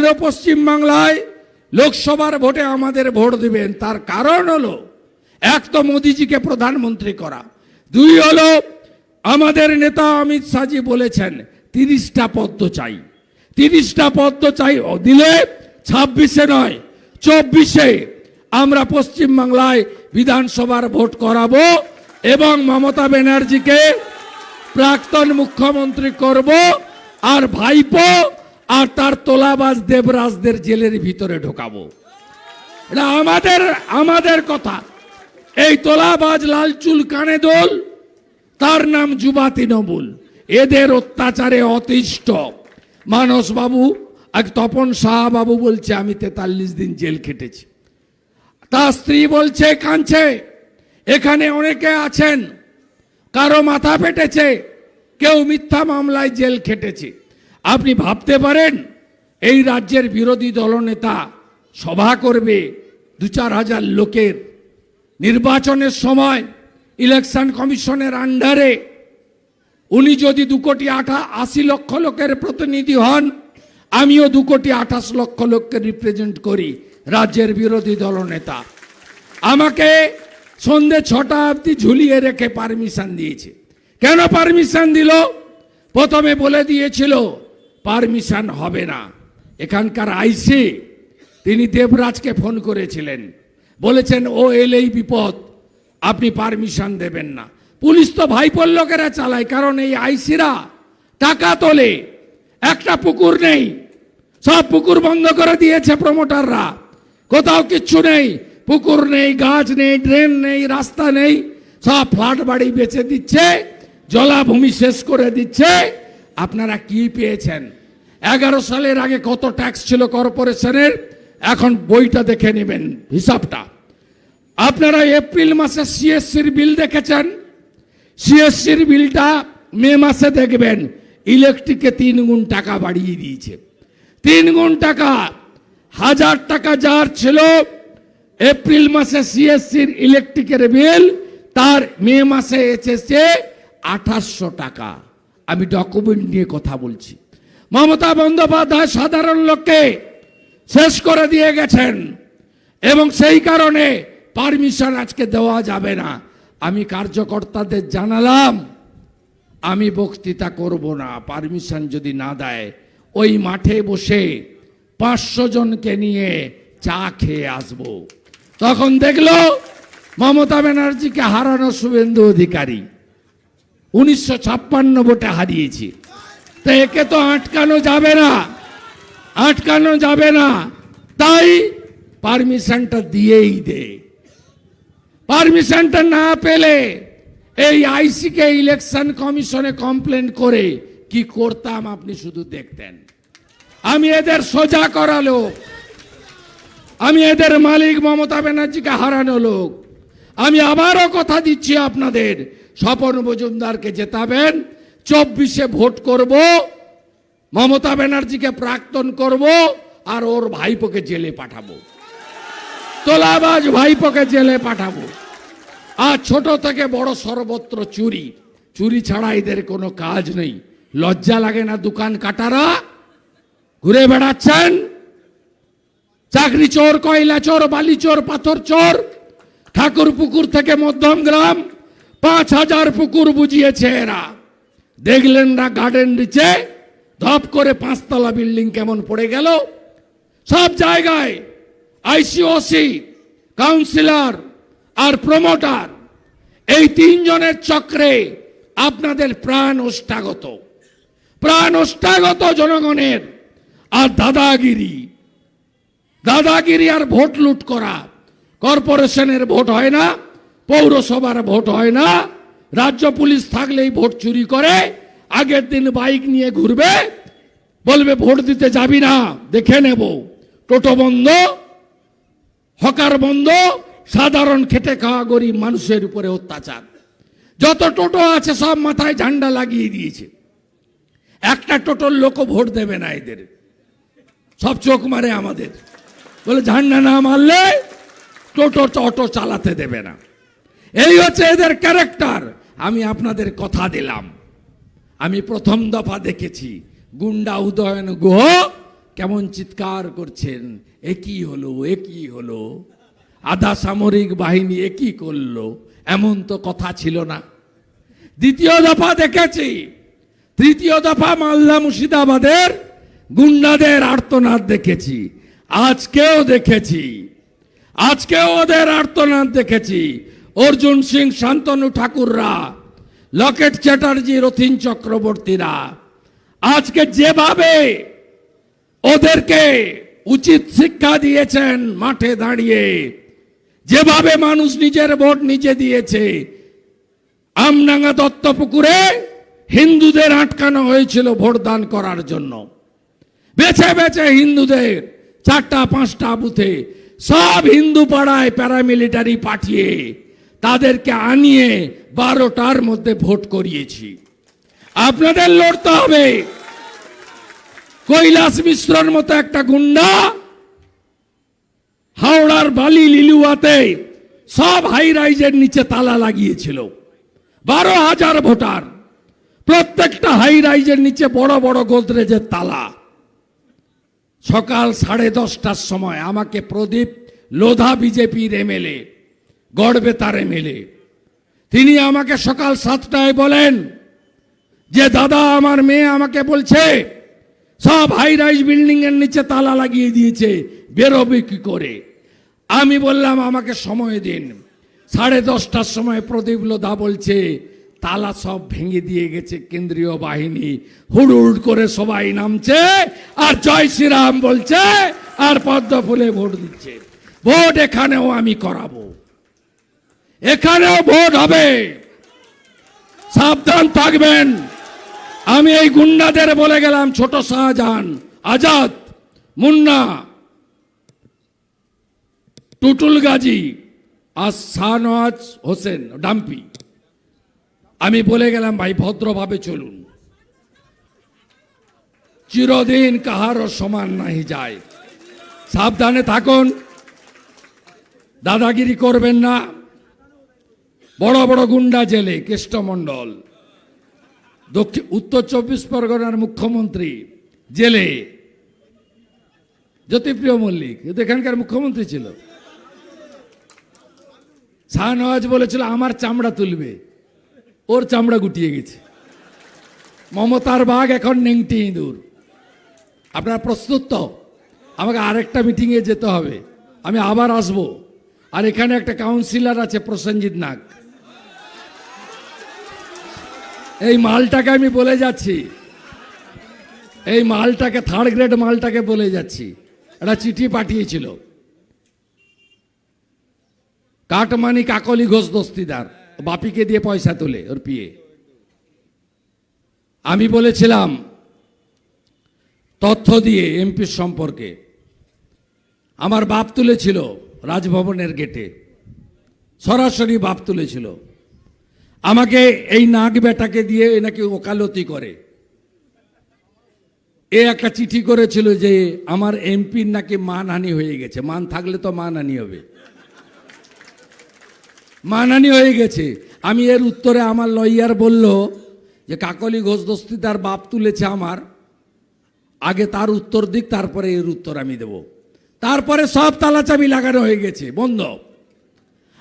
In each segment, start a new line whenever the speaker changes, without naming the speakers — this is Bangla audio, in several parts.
কেন পশ্চিমবাংলায় লোকসভার ভোটে আমাদের ভোট দিবেন? তার কারণ হলো, এক তো মোদিজিকে প্রধানমন্ত্রী করা। দুই হলো, আমাদের নেতা অমিত শাহজি বলেছেন, তিরিশটা পদ্ম চাই। তিরিশটা পদ্ম চাই দিলে ছাব্বিশে নয়, চব্বিশে আমরা পশ্চিমবাংলায় বিধানসভার ভোট করাবো এবং মমতা ব্যানার্জিকে প্রাক্তন মুখ্যমন্ত্রী করব আর ভাইপো আর তার তোলাবাজ দেবরাজদের জেলের ভিতরে ঢোকাবো। এটা আমাদের আমাদের কথা। এই তোলাবাজ লাল চুল কানে দোল, তার নাম যুবা তৃণমূল। এদের অত্যাচারে অতিষ্ঠ। মানস বাবু এক তপন শাহ বাবু বলছে, আমি তেতাল্লিশ দিন জেল খেটেছি। তার স্ত্রী বলছে, কাঁদছে। এখানে অনেকে আছেন। কারও মাথা ফেটেছে। কেউ মিথ্যা মামলায় জেল খেটেছে। আপনি ভাবতে পারেন, এই রাজ্যের বিরোধী দলনেতা সভা করবে দু চার হাজার লোকের। নির্বাচনের সময় ইলেকশন কমিশনের আন্ডারে উনি যদি দু কোটি আঠা আশি লক্ষ লোকের প্রতিনিধি হন, আমিও দু কোটি আঠাশ লক্ষ লোককে রিপ্রেজেন্ট করি রাজ্যের বিরোধী দলনেতা। আমাকে সন্ধে ছটা অবধি ঝুলিয়ে রেখে পারমিশন দিয়েছে। কেন পারমিশন দিল? প্রথমে বলে দিয়েছিল পারমিশন হবে না। এখানকার আইসি, তিনি দেবরাজকে ফোন করেছিলেন। বলেছেন, ও এলেই বিপদ, আপনি পারমিশন দেবেন না। পুলিশ তো ভাইপোর লোকেরা চালায়, কারণ এই আইসিরা টাকা তোলে। একটা পুকুর নেই, সব পুকুর বন্ধ করে দিয়েছে প্রমোটাররা। কোথাও কিচ্ছু নেই, পুকুর নেই, গাছ নেই, ড্রেন নেই, রাস্তা নেই, সব ফ্ল্যাট বাড়ি বেচে দিচ্ছে, জলাভূমি শেষ করে দিচ্ছে। আপনারা কি পেয়েছেন? এগারো সালের আগে কত ট্যাক্স ছিল কর্পোরেশনের এখন বইটা দেখে নেবেন, হিসাবটা। আপনারা এপ্রিল মাসে সিএসসির বিল দেখেছেন? সিএসসির বিলটা মে মাসে দেখবেন ইলেকট্রিকে তিন গুণ টাকা বাড়িয়ে দিয়েছে। তিন গুণ টাকা, হাজার টাকা যার ছিল, এপ্রিল মাসে সিএসসির ইলেকট্রিকের বিল তার মে মাসে এসেছে আঠাশশো টাকা। আমি ডকুমেন্ট নিয়ে কথা বলছি। মমতা বন্দ্যোপাধ্যায় সাধারণ লোককে শেষ করে দিয়ে গেছেন এবং সেই কারণে পারমিশন আজকে দেওয়া যাবে না। আমি কার্যকর্তাদের জানালাম, আমি বক্তৃতা করব না। পারমিশন যদি না দেয়, ওই মাঠে বসে পাঁচশো জনকে নিয়ে চা খেয়ে আসব। তখন দেখল মমতা ব্যানার্জিকে হারানো শুভেন্দু অধিকারী। উনিশশো ছাপ্পান্ন ভোটে হারিয়েছি। তো একে তো আটকানো যাবে না। আটকানো যাবে না। তাই পারমিশনটা দিয়েই দে। পারমিশনটা না পেলে এই আইসিকে ইলেকশন কমিশনে কমপ্লেন করে কি করতাম আপনি শুধু দেখতেন। আমি এদের সোজা করা লোক। আমি এদের মালিক মমতা ব্যানার্জিকে হারানো লোক। আমি আবারও কথা দিচ্ছি আপনাদের। স্বপন মজুমদারকে জেতাবেন। চব্বিশে ভোট করব, মমতা ব্যানার্জিকে প্রাক্তন করব আর ওর ভাইপোকে জেলে পাঠাবো। তোলাবাজ ভাইপোকে জেলে পাঠাবো। আর ছোট থেকে বড় সর্বত্র চুরি। চুরি ছাড়া এদের কোনো কাজ নেই। লজ্জা লাগে না দোকান কাটারা। ঘুরে বেড়াচ্ছেন। চাকরি চোর, কয়লা চোর, বালি চোর, পাথর চোর, ঠাকুর পুকুর থেকে মধ্যম গ্রাম। পাঁচ হাজার পুকুর বুঝিয়েছে এরা। দেখলেন না গার্ডেন নিচে? ধপ করে পাঁচতলা বিল্ডিং কেমন পড়ে গেল? সব জায়গায় আইসিওসি কাউন্সিলর আর প্রমোটার এই তিনজনের চক্রে আপনাদের প্রাণ ওষ্ঠাগত প্রাণ ওষ্ঠাগত জনগণের আর দাদাগিরি। দাদাগিরি আর ভোট লুট করা। কর্পোরেশনের ভোট হয় না। পৌরসভার ভোট হয় না। রাজ্য পুলিশ থাকলেই ভোট চুরি করে, আগের দিন বাইক নিয়ে ঘুরবে, বলবে ভোট দিতে যাবি না, দেখে নেব। টোটো বন্ধ, হকার বন্ধ, সাধারণ খেটে খাওয়া গরিব মানুষের উপরে অত্যাচার। যত টোটো আছে সব মাথায় ঝান্ডা লাগিয়ে দিয়েছে। একটা টোটোর লোক ভোট দেবে না এদের। সব চোখ মারে আমাদের। বলে ঝান্ডা না মারলে টোটো অটো চালাতে দেবে না। এই হচ্ছে এদের ক্যারেক্টার। আমি আপনাদের কথা দিলাম। আমি প্রথম দফা দেখেছি। গুন্ডা উদয়ন গুহ কেমন চিৎকার করছেন। এ কি হলো, এ কি হলো? আধা সামরিক বাহিনী একই করল? এমন তো কথা ছিল না। দ্বিতীয় দফা দেখেছি। তৃতীয় দফা মালদা মুর্শিদাবাদের গুন্ডাদের আর্তনাদ দেখেছি। আজকেও দেখেছি। আজকেও ওদের আর্তনাদ দেখেছি। অর্জুন সিং, শান্তনু ঠাকুররা, লকেট চ্যাটার্জি, রথিন চক্রবর্তীরা, আজকে যেভাবে ওদেরকে উচিত শিক্ষা দিয়েছেন মাঠে দাঁড়িয়ে, যেভাবে মানুষ নিজের ভোট নিজে দিয়েছে, আমডাঙ্গা দত্তপুকুরে হিন্দুদের আটকানো হয়েছিল ভোট দান করার জন্য। বেছে বেছে হিন্দুদের চারটা, পাঁচটা বুথে সব হিন্দু পাড়ায় প্যারামিলিটারি পাঠিয়ে তাদেরকে আনিয়ে বারোটার মধ্যে ভোট করিয়েছি। আপনাদের লড়তে হবে। কৈলাস মিশ্রর মতো একটা গুন্ডা হাওড়ার বালি লিলুয়াতে সব হাই রাইজের নিচে তালা লাগিয়েছিল। বারো হাজার ভোটার, প্রত্যেকটা হাই রাইজের নিচে বড় বড় গোদরেজের তালা। সকাল সাড়ে দশটার সময় আমাকে প্রদীপ লোধা বিজেপির এমএলএ গড়বেতার এমএলএ তিনি আমাকে সকাল সাতটায় বলেন যে, দাদা, আমার মেয়ে আমাকে বলছে, সব হাই রাইজ বিল্ডিং এর নিচে তালা লাগিয়ে দিয়েছে, বেরোবে কি করে? আমি বললাম, আমাকে সময় দিন। সাড়ে দশটার সময় প্রদীপ লোধা বলছে, তালা সব ভেঙে দিয়ে গেছে কেন্দ্রীয় বাহিনী। হুড় হুড় করে সবাই নামছে আর জয় শ্রীরাম বলছে, আর পদ্ম ফুলে ভোট দিচ্ছে। ভোট এখানেও আমি করাবো। এখানেও ভোট হবে। সাবধান থাকবেন। আমি এই গুন্ডাদের বলে গেলাম, ছোট শাহজাহান, আজাদ, মুন্না, টুটুল গাজী আর শাহনওয়াজ হোসেন, ডাম্পি। আমি বলে গেলাম, ভাই, ভদ্রভাবে চলুন। চিরদিন কাহারও সমান নাহি যায়। সাবধানে থাকুন। দাদাগিরি করবেন না। বড় বড় গুন্ডা জেলে, কেষ্টমণ্ডল। দক্ষিণ, উত্তর চব্বিশ পরগনার মুখ্যমন্ত্রী জেলে। জ্যোতিপ্রিয় মল্লিক এখানকার মুখ্যমন্ত্রী ছিল। শাহনওয়াজ বলেছিল, আমার চামড়া তুলবে। ওর চামড়া গুটিয়ে গেছে। মমতার বাঘ এখন নেংটি ইঁদুর। আপনারা প্রস্তুত তো? আমাকে আরেকটা মিটিংয়ে যেতে হবে। আমি আবার আসব। আর এখানে একটা কাউন্সিলর আছে প্রসেনজিৎ নাগ। এই মালটাকে আমি বলে যাচ্ছি। এই মালটাকে থার্ড গ্রেড মালটাকে বলে যাচ্ছি। একটা চিঠি পাঠিয়েছিল। কাটমানি কাকলি ঘোষ দস্তিদার, বাপিকে দিয়ে পয়সা তোলে ওর পিয়ে। আমি বলেছিলাম, তথ্য দিয়ে এমপির সম্পর্কে। আমার বাপ তুলেছিল রাজভবনের গেটে। সরাসরি বাপ তুলেছিল। আমাকে এই নাক বেটাকে দিয়ে এ নাকি ওকালতি করে। এ একটা চিঠি করেছিল যে আমার এমপির নাকি মানহানি হয়ে গেছে। মান থাকলে তো মানহানি হবে। মানহানি হয়ে গেছে। আমি এর উত্তরে আমার লয়ার বলল যে, কাকলি ঘোষ দস্তি তার বাপ তুলেছে আমার। আগে তার উত্তর দিক, তারপরে এর উত্তর আমি দেব। তারপরে সব তালা চাবি লাগানো হয়ে গেছে। বন্ধ।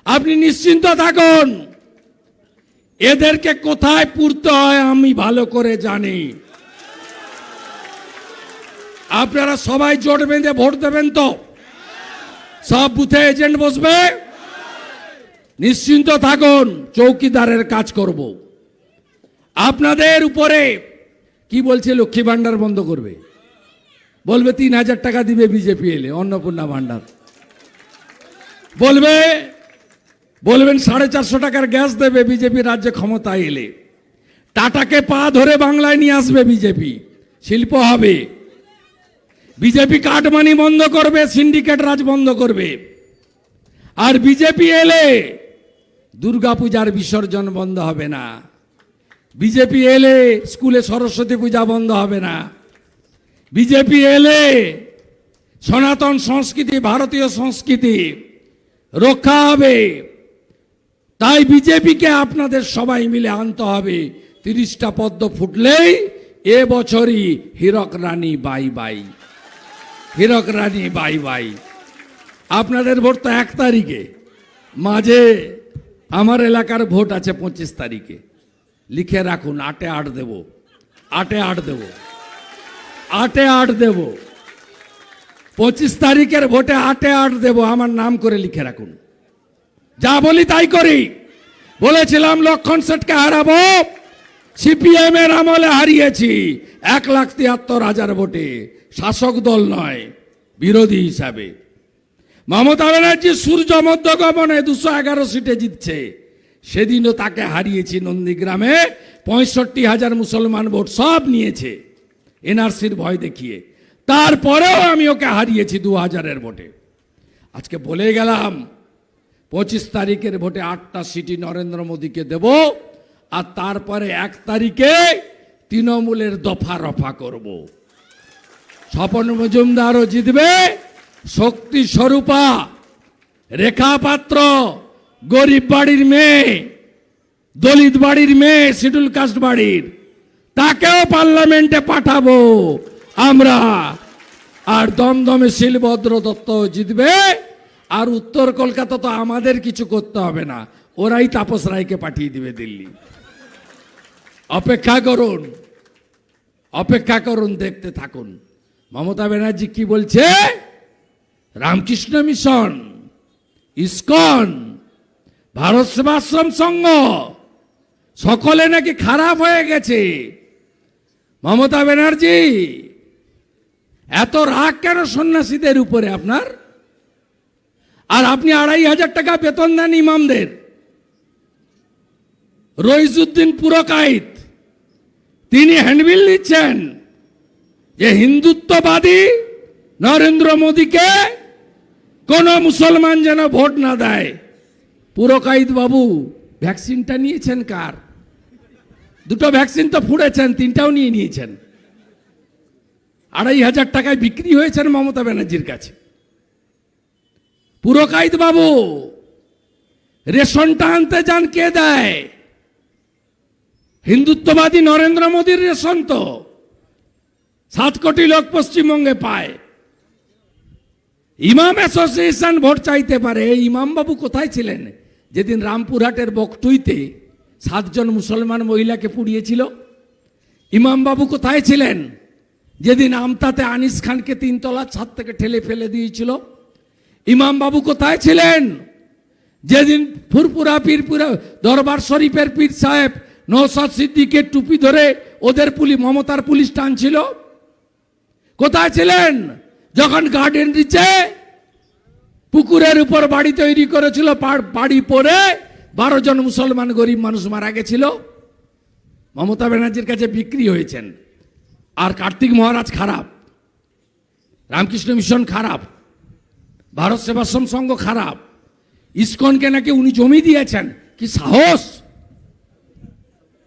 আপনি নিশ্চিন্ত থাকুন। এদেরকে কোথায় পুরতে হয় আমি ভালো করে জানি। আপনারা সবাই জোট বেঁধে ভোট দেবেন তো? সব বুথে এজেন্ট বসবে? নিশ্চিন্ত থাকুন, চৌকিদারের কাজ করব। আপনাদের উপরে কি বলছে লক্ষ্মী ভান্ডার বন্ধ করবে? বলবে তিন হাজার টাকা দিবে বিজেপি এলে, অন্নপূর্ণা ভান্ডার বলবে বলবেন সাড়ে চারশো টাকার গ্যাস দেবে বিজেপি রাজ্যে ক্ষমতায় এলে। টাটাকে পা ধরে বাংলায় নিয়ে আসবে বিজেপি। শিল্প হবে। বিজেপি কাটমানি বন্ধ করবে, সিন্ডিকেট রাজ বন্ধ করবে। আর বিজেপি এলে দুর্গাপূজার বিসর্জন বন্ধ হবে না। বিজেপি এলে স্কুলে সরস্বতী পূজা বন্ধ হবে না। বিজেপি এলে সনাতন সংস্কৃতি, ভারতীয় সংস্কৃতি রক্ষা হবে। তাই বিজেপিকে আপনাদের সবাই মিলে আনতে হবে। তিরিশটা পদ্ম ফুটলেই এ বছরই Hirak Rani bye bye. Hirak Rani bye bye. আপনাদের ভোট তো এক তারিখে। মাঝে আমার এলাকার ভোট আছে পঁচিশ তারিখে। লিখে রাখুন, আটে আট দেব। আটে আট দেব। আটে আট দেব। পঁচিশ তারিখের ভোটে আটে আট দেব। আমার নাম করে লিখে রাখুন। যা বলি তাই করি। বলেছিলাম লক্ষণ সেটকে হারাবো, সিপিএম এর আমলে হারিয়েছি। এক লাখ তিয়াত্তর হাজার ভোটে শাসক দল নয়, বিরোধী হিসাবে। মমতা ব্যানার্জি সূর্য মধ্যগমনে দুশো এগারো সিটে জিতছে। সেদিনও তাকে হারিয়েছি নন্দীগ্রামে, পঁয়ষট্টি হাজার মুসলমান ভোট সব নিয়েছে। এনআরসির ভয় দেখিয়ে। তারপরেও আমি ওকে হারিয়েছি দু হাজারের ভোটে। আজকে বলে গেলাম পঁচিশ তারিখের ভোটে আটটা সিটি নরেন্দ্র মোদীকে দেব, আর তারপরে এক তারিখে তৃণমূলের দফা রফা করব। স্বপন মজুমদারও জিতবে শক্তি স্বরূপা, রেখা পাত্র, গরিব বাড়ির মেয়ে, দলিত বাড়ির মেয়ে শিডুল কাস্ট বাড়ির। তাকেও পার্লামেন্টে পাঠাবো আমরা। আর দমদমে শিলভদ্র দত্ত জিতবে আর উত্তর কলকাতা তো আমাদের কিছু করতে হবে না। ওরাই তাপস রায়কে পাঠিয়ে দিবে দিল্লি। অপেক্ষা করুন। অপেক্ষা করুন, দেখতে থাকুন। মমতা ব্যানার্জি কি বলছে? রামকৃষ্ণ মিশন, ইস্কন, ভারত সেবাশ্রম সংঘ, সকলে নাকি খারাপ হয়ে গেছে। মমতা ব্যানার্জি, এত রাগ কেন সন্ন্যাসীদের উপরে আপনার? আর আপনি আড়াই হাজার টাকা বেতন দেন ইমামদের। রইজুদ্দিন পুরকাইত তিনি হ্যান্ডবিল দিচ্ছেন যে হিন্দুত্ববাদী নরেন্দ্র মোদীকে কোন মুসলমান যেন ভোট না দেয়। পুরকাইত বাবু, ভ্যাকসিনটা নিয়েছেন কার? দুটো ভ্যাকসিন তো ফুড়েছেন, তিনটাও নিয়ে নিয়েছেন। আড়াই হাজার টাকায় বিক্রি হয়েছেন মমতা ব্যানার্জির কাছে। পুরকাইত বাবু, রেশনটা আনতে যান কে দেয়? হিন্দুত্ববাদী নরেন্দ্র মোদীর রেশন তো সাত কোটি লোক পশ্চিমবঙ্গে পায়। ইমাম অ্যাসোসিয়েশন ভোট চাইতে পারে, এই ইমাম বাবু কোথায় ছিলেন? যেদিন রামপুরহাটের বকটুইতে সাতজন মুসলমান মহিলাকে পুড়িয়েছিল। ইমাম বাবু কোথায় ছিলেন? যেদিন আমতাতে আনিস খানকে তিনতলার ছাদ থেকে ঠেলে ফেলে দিয়েছিল। ইমাম বাবু কোথায় ছিলেন? যেদিন ফুরপুরা পীরপুরা, দরবার শরীফের পীর সাহেব নৌসাদ সিদ্দিকের টুপি ধরে ওদের পুলিশ মমতার পুলিশ টানছিল। কোথায় ছিলেন? যখন গার্ডেন দিচ্ছে পুকুরের উপর বাড়ি তৈরি করেছিল বাড়ি পরে বারো জন মুসলমান গরিব মানুষ মারা গেছিল। মমতা ব্যানার্জির কাছে বিক্রি হয়েছেন। আর কার্তিক মহারাজ খারাপ। রামকৃষ্ণ মিশন খারাপ। ভারত সেবাশ্রম সংঘ খারাপ। ইসকনকে নাকি উনি জমি দিয়েছেন? কি সাহস?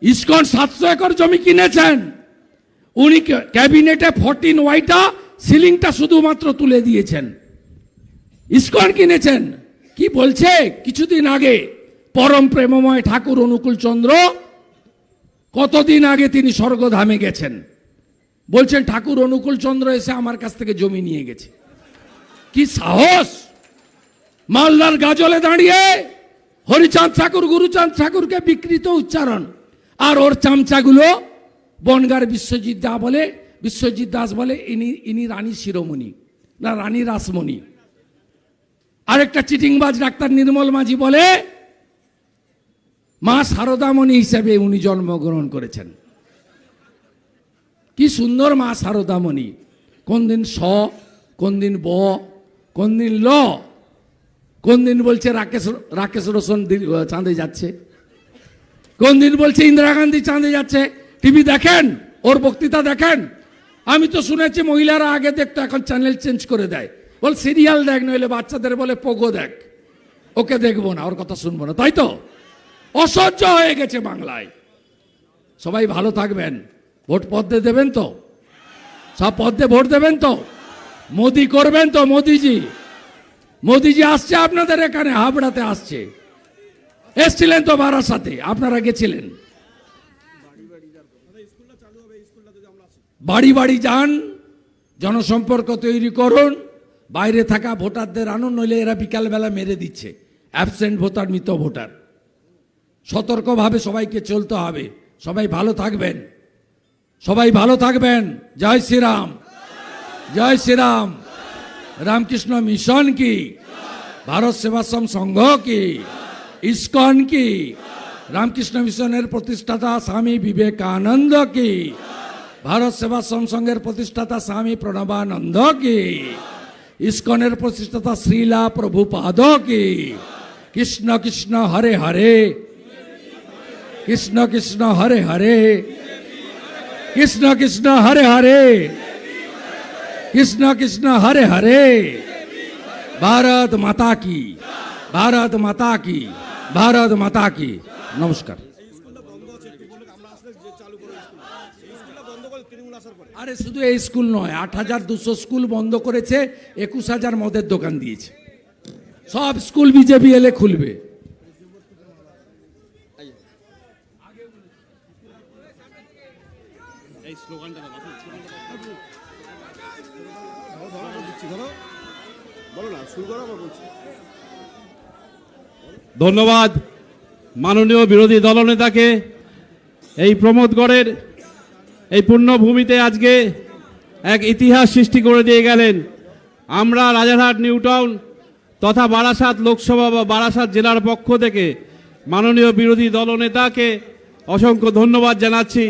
ইস্কন সাতশো একর জমি কিনেছেন। উনি ক্যাবিনেটে ফোরটিন ওয়াইটা সিলিংটা শুধুমাত্র তুলে দিয়েছেন। ইস্কন কিনেছেন। কি বলছে? কিছুদিন আগে পরম প্রেমময় ঠাকুর অনুকূল চন্দ্র, কতদিন আগে তিনি স্বর্গধামে গেছেন। বলছেন, ঠাকুর অনুকূল চন্দ্র এসে আমার কাছ থেকে জমি নিয়ে গেছে। কি সাহস? মালদার গাজলে দাঁড়িয়ে হরিচাঁদ ঠাকুর, গুরুচাঁদ ঠাকুরকে বিকৃত উচ্চারণ। আর ওর চামচাগুলো বনগার বিশ্বজিৎ দা বলে, বিশ্বজিৎ দাস বলে, ইনি ইনি রানী শিরোমণি, না রানী রাসমণি। আরেকটা চিটিংবাজ ডাক্তার নির্মল মাঝি বলে, মা সারদামণি হিসেবে উনি জন্মগ্রহণ করেছেন। কি সুন্দর মা সারদামণি। কোন দিন স কোন দিন ব কোন দিন ল কোন দিন বলছে রাকেশ রাকেশ রোশন চাঁদে যাচ্ছে। কোন দিন বলছে ইন্দিরা গান্ধী চাঁদে যাচ্ছে। টিভি দেখেন, ওর বক্তৃতা দেখেন। আমি তো শুনেছি মহিলারা আগে দেখতো, এখন চ্যানেল চেঞ্জ করে দেয়। বল সিরিয়াল দেখ, নইলে বাচ্চাদের বলে পোগো দেখ। ওকে দেখব না, ওর কথা শুনব না, তাই তো? অসহ্য হয়ে গেছে বাংলায়। সবাই ভালো থাকবেন। ভোট পদ্মে দেবেন তো? সব পদ্মে ভোট দেবেন তো? মোদি করবেন তো মোদিজি। মোদিজি আসছে আপনাদের এখানে, হাবড়াতে আসছে। এসছিলেন তো বারাসাতে, আপনারা গেছিলেন। বাড়ি বাড়ি যান, জনসম্পর্ক তৈরি করুন, বাইরে থাকা ভোটারদের আনুন, নইলে এরা বিকালবেলা মেরে দিচ্ছে। অ্যাবসেন্ট ভোটার, মৃত ভোটার। সতর্কভাবে সবাইকে চলতে হবে। সবাই ভালো থাকবেন। সবাই ভালো থাকবেন। জয় শ্রীরাম। জয় শ্রীরাম রামকৃষ্ণ মিশন কি ভারত সেবাশ্রম সংঘ কি ইস্কন কি রামকৃষ্ণ মিশনের প্রতিষ্ঠাতা স্বামী বিবেকানন্দ কি ভারত সেবাশ্রম সংঘের প্রতিষ্ঠাতা স্বামী প্রণবানন্দ কি ইস্কনের প্রতিষ্ঠাতা শ্রীলা প্রভুপাদ কি কৃষ্ণ কৃষ্ণ হরে হরে কৃষ্ণ কৃষ্ণ হরে হরে কৃষ্ণ কৃষ্ণ হরে হরে কৃষ্ণ কৃষ্ণ হরে হরে। ভারত মাতা কি? ভারত মাতা কি? ভারত মাতা কি? নমস্কার। আরে শুধু এই স্কুল নয়, আট হাজার দুশো স্কুল বন্ধ করেছে, একুশ হাজার মদের দোকান দিয়েছে। সব স্কুল বিজেপি এলে খুলবে।
ধন্যবাদ মাননীয় বিরোধী দলনেতাকে এই প্রমোদগড়ের এই পুণ্যভূমিতে আজকে এক ইতিহাস সৃষ্টি করে দিয়ে গেলেন। আমরা রাজারহাট নিউ টাউন তথা বারাসাত লোকসভা বা বারাসাত জেলার পক্ষ থেকে মাননীয় বিরোধী দলনেতাকে অসংখ্য ধন্যবাদ জানাচ্ছি।